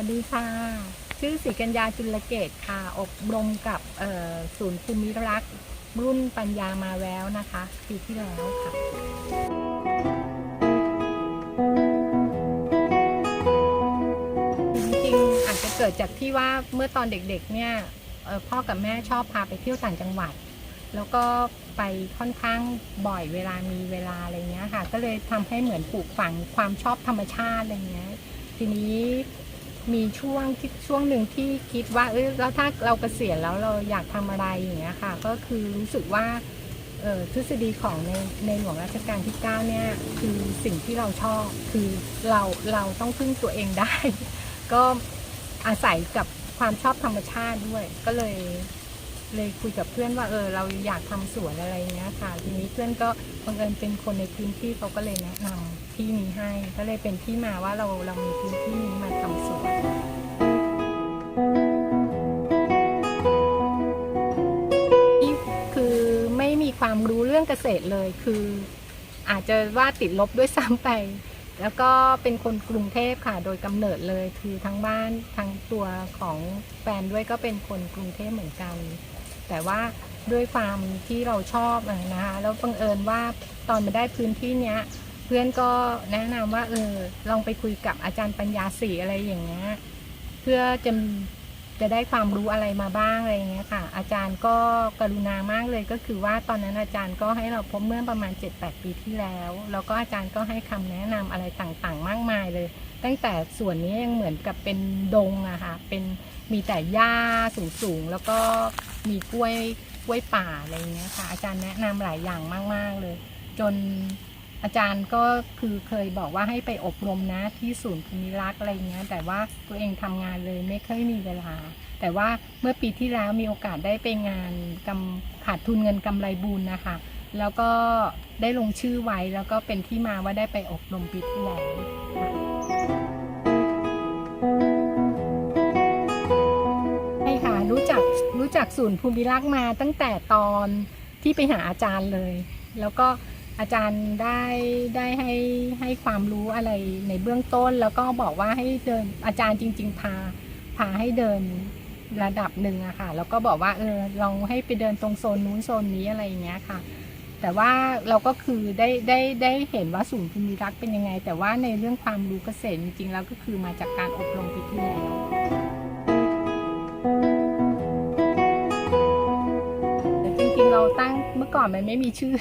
วัสดีค่ะ ชื่อศรีกัญญาจุลเกตค่ะ อบรมกับศูนย์ภูมิรักษ์รุ่นปัญญามาแววนะคะ ปีที่แล้วค่ะ จริงๆ อาจจะเกิดจากที่ว่าเมื่อตอนเด็กๆ เนี่ยพ่อกับแม่ชอบพาไปเที่ยวต่างจังหวัด แล้วก็ไปค่อนข้างบ่อยเวลามีเวลาอะไรเงี้ยค่ะ ก็เลยทำให้เหมือนปลูกฝังความชอบธรรมชาติอะไรเงี้ย ทีนี้ มีช่วงที่ช่วงหนึ่งที่คิดว่าเออแล้วถ้าเราเกษียณแล้วเราอยากทำอะไรอย่างเงี้ยค่ะ ก็คือรู้สึกว่าเออทฤษฎีของในในหลวงรัชกาลที่ 9 เนี่ยคือสิ่งที่เราชอบคือเราเราต้องพึ่งตัวเองได้ ก็อาศัยกับความชอบธรรมชาติด้วย ก็เลย เลยคุยกับเพื่อนว่าเออเราอยากทำสวนอะไรเงี้ยค่ะ ทีนี้เพื่อนก็บังเอิญเป็นคนในพื้นที่เขาก็เลยแนะนำที่นี้ให้ ก็เลยเป็นที่มาว่าเราเรามีพื้นที่นี้มาทำสวนที่คือไม่มีความรู้เรื่องเกษตรเลย คืออาจจะว่าติดลบด้วยซ้ำไปแล้วก็เป็นคนกรุงเทพค่ะ โดยกำเนิดเลยคือทั้งบ้านทั้งตัวของแฟนด้วยก็เป็นคนกรุงเทพเหมือนกัน แต่ว่าด้วยความที่เราชอบอะนะคะแล้วบังเอิญว่าตอนมาได้พื้นที่เนี้ยเพื่อนก็แนะนำว่าเออลองไปคุยกับอาจารย์ปัญญาศรีอะไรอย่างเงี้ยเพื่อจะ จะได้ความรู้อะไรมาบ้างอะไรเงี้ยค่ะ อาจารย์ก็กรุณามากเลยก็คือว่าตอนนั้นอาจารย์ก็ให้เราพบเมื่อประมาณ 7-8 ปีที่แล้ว แล้วก็อาจารย์ก็ให้คำแนะนำอะไรต่างๆ มากมายเลย ตั้งแต่ส่วนนี้ยังเหมือนกับเป็นดงอะค่ะเป็นมีแต่หญ้าสูงๆ แล้วก็มีกล้วยกล้วยป่าอะไรเงี้ยค่ะ อาจารย์แนะนำหลายอย่างมากๆเลย จน อาจารย์ก็คือเคยบอกว่าให้ไปอบรมนะที่ศูนย์ภูมิรักษ์อะไรเงี้ย แต่ว่าตัวเองทำงานเลยไม่เคยมีเวลา แต่ว่าเมื่อปีที่แล้วมีโอกาสได้ไปงานกำขาดทุนเงินกำไรบุญนะคะ แล้วก็ได้ลงชื่อไว้แล้วก็เป็นที่มาว่าได้ไปอบรมปีที่แล้วค่ะใช่ค่ะรู้จักรู้จักศูนย์ภูมิรักษ์มาตั้งแต่ตอนที่ไปหาอาจารย์เลย แล้วก็ อาจารย์ได้ได้ให้ให้ความรู้อะไรในเบื้องต้น แล้วก็บอกว่าให้เดินอาจารย์จริง ๆ พาพาให้เดินระดับหนึ่งอะค่ะแล้วก็บอกว่าเออลองให้ไปเดินตรงโซนนู้นโซนนี้อะไรอย่างเงี้ยค่ะ แต่ว่าเราก็คือได้ได้ได้เห็นว่าศูนย์ภูมิรักเป็นยังไง แต่ว่าในเรื่องความรู้เกษตรจริงๆแล้วก็คือมาจากการอบรมปีที่แล้วจริงๆเราตั้ง เมื่อก่อนมันไม่มีชื่อ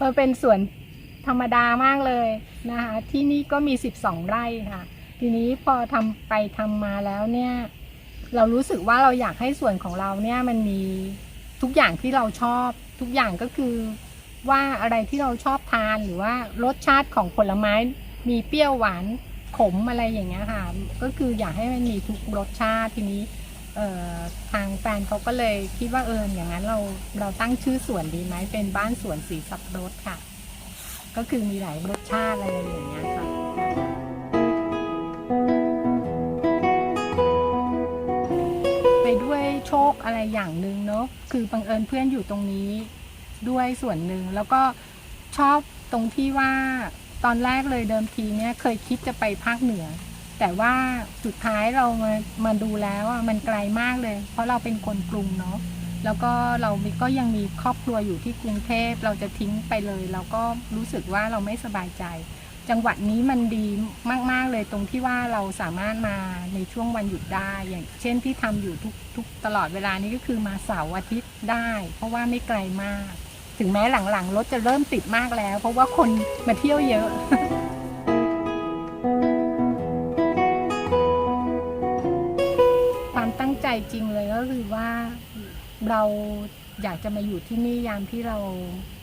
มันเป็นสวนธรรมดามากเลยนะคะ ที่นี่ก็มี 12 ไร่ค่ะ ทีนี้พอทำไปทำมาแล้วเนี่ย เรารู้สึกว่าเราอยากให้ส่วนของเราเนี่ยมันมีทุกอย่างที่เราชอบ ทุกอย่างก็คือว่าอะไรที่เราชอบทานหรือว่ารสชาติของผลไม้มีเปรี้ยวหวานขมอะไรอย่างเงี้ยค่ะ ก็คืออยากให้มันมีทุกรสชาติทีนี้ ทางแฟนเขาก็เลยคิดว่าเอออย่างนั้นเราเราตั้งชื่อสวนดีไหมเป็นบ้านสวนสีสับรดค่ะ ก็คือมีหลายรสชาติอะไรอย่างเงี้ยค่ะไปด้วยโชคอะไรอย่างหนึ่งเนาะคือบังเอิญเพื่อนอยู่ตรงนี้ด้วยส่วนหนึ่งแล้วก็ชอบตรงที่ว่าตอนแรกเลยเดิมทีเนี่ยเคยคิดจะไปภาคเหนือ แต่ว่าสุดท้ายเรามามาดูแล้วอะมันไกลมากเลย เพราะเราเป็นคนกรุงเนาะแล้วก็เราก็ยังมีครอบครัวอยู่ที่กรุงเทพเราจะทิ้งไปเลย เราก็รู้สึกว่าเราไม่สบายใจ จังหวัดนี้มันดีมากๆเลยตรงที่ว่าเราสามารถมาในช่วงวันหยุดได้อย่าง เช่นที่ทำอยู่ทุกทุกตลอดเวลานี้ก็คือมาเสาร์อาทิตย์ได้ เพราะว่าไม่ไกลมาก ถึงแม้หลังๆรถจะเริ่มติดมากแล้ว เพราะว่าคนมาเที่ยวเยอะ คือว่าเราอยากจะมาอยู่ที่นี่ยามที่เรา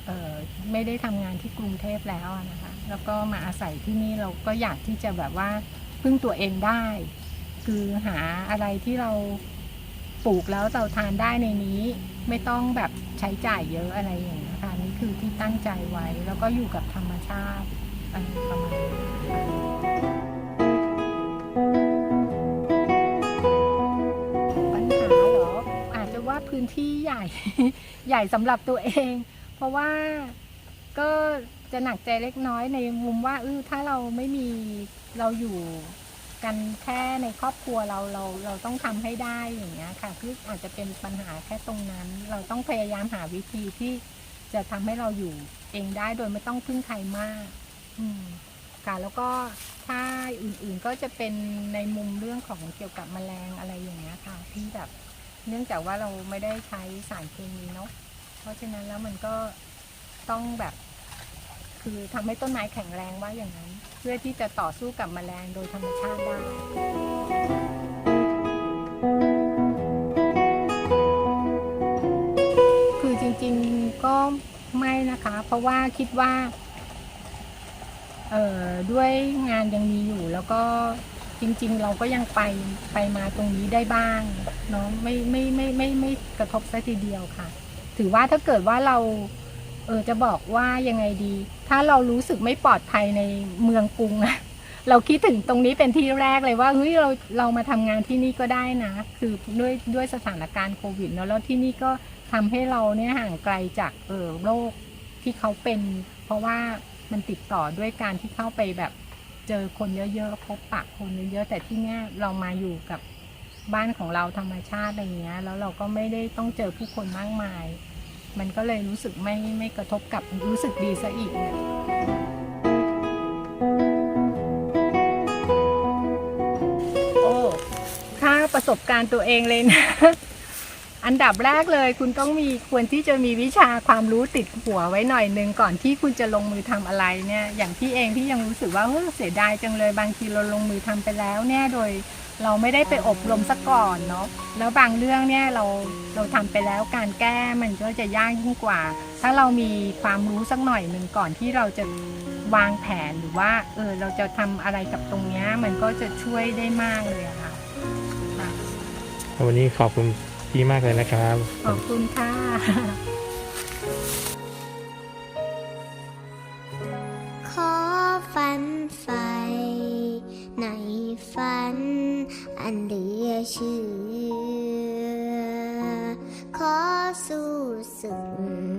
เไม่ได้ทำงานที่กรุงเทพแล้วนะคะ แล้วก็มาอาศัยที่นี่เราก็อยากที่จะแบบว่าพึ่งตัวเองได้ คือหาอะไรที่เราปลูกแล้วเราทานได้ในนี้ ไม่ต้องแบบใช้จ่ายเยอะอะไรอย่างเงี้ค่ะนี่คือที่ตั้งใจไว้ แล้วก็อยู่กับธรรมชาติอะไรประมาณนี้ พื้นที่ใหญ่ ใหญ่สำหรับตัวเอง เพราะว่าก็จะหนักใจเล็กน้อยในมุมว่าเออถ้าเราไม่มีเราอยู่กันแค่ในครอบครัวเราเราเราต้องทำให้ได้อย่างเงี้ยค่ะคืออาจจะเป็นปัญหาแค่ตรงนั้น เราต้องพยายามหาวิธีที่จะทำให้เราอยู่เองได้โดยไม่ต้องพึ่งใครมาก อืมค่ะแล้วก็ถ้าอื่นๆก็จะเป็นในมุมเรื่องของเกี่ยวกับแมลงอะไรอย่างเงี้ยค่ะที่แบบ เนื่องจากว่าเราไม่ได้ใช้สารเคมีเนาะเพราะฉะนั้นแล้วมันก็ต้องแบบ คือทำให้ต้นไม้แข็งแรงว่าอย่างนั้น เพื่อที่จะต่อสู้กับแมลงโดยธรรมชาติได้คือจริงๆก็ไม่นะคะ เพราะว่าคิดว่า เอ่อด้วยงานยังมีอยู่แล้วก็ จริง ๆ เราก็ยังไปไปมาตรงนี้ได้บ้างเนาะไม่ไม่ไม่ไม่ไม่ไม่กระทบซะทีเดียวค่ะ ถือว่าถ้าเกิดว่าเราเออจะบอกว่ายังไงดี ถ้าเรารู้สึกไม่ปลอดภัยในเมืองกรุงอะเราคิดถึงตรงนี้เป็นที่แรกเลยว่าเฮ้ยเราเรามาทำงานที่นี่ก็ได้นะ คือด้วยด้วยสถานการณ์โควิดเนอะแล้วที่นี่ก็ทำให้เราเนี่ยห่างไกลจากเออโรคที่เขาเป็น เพราะว่ามันติดต่อด้วยการที่เข้าไปแบบ เจอคนเยอะๆพบปะคนเยอะๆแต่ที่เนี้ยเรามาอยู่กับบ้านของเราธรรมชาติอะไรเงี้ย แล้วเราก็ไม่ได้ต้องเจอผู้คนมากมาย มันก็เลยรู้สึกไม่ไม่กระทบกับรู้สึกดีซะอีกเนี่ยโอ้ถ้าประสบการณ์ตัวเองเลยนะ อันดับแรกเลยคุณต้องมีควรที่จะมีวิชาความรู้ติดหัวไว้หน่อยหนึ่งก่อนที่คุณจะลงมือทำอะไรเนี่ยอย่างพี่เองพี่ยังรู้สึกว่าเฮ้ยเสียดายจังเลยบางทีเราลงมือทำไปแล้วเนี่ยโดยเราไม่ได้ไปอบรมซะก่อนเนาะแล้วบางเรื่องเนี่ยเราเราทำไปแล้วการแก้มันก็จะยากยิ่งกว่า ถ้าเรามีความรู้สักหน่อยหนึ่งก่อนที่เราจะวางแผนหรือว่าเออเราจะทำอะไรกับตรงเนี้ยมันก็จะช่วยได้มากเลยค่ะวันนี้ขอบคุณ พี่มากเลยนะครับ ขอบคุณค่ะขอฝันไฟในฝัน อันเหลือเชื่อ ขอสู้สึก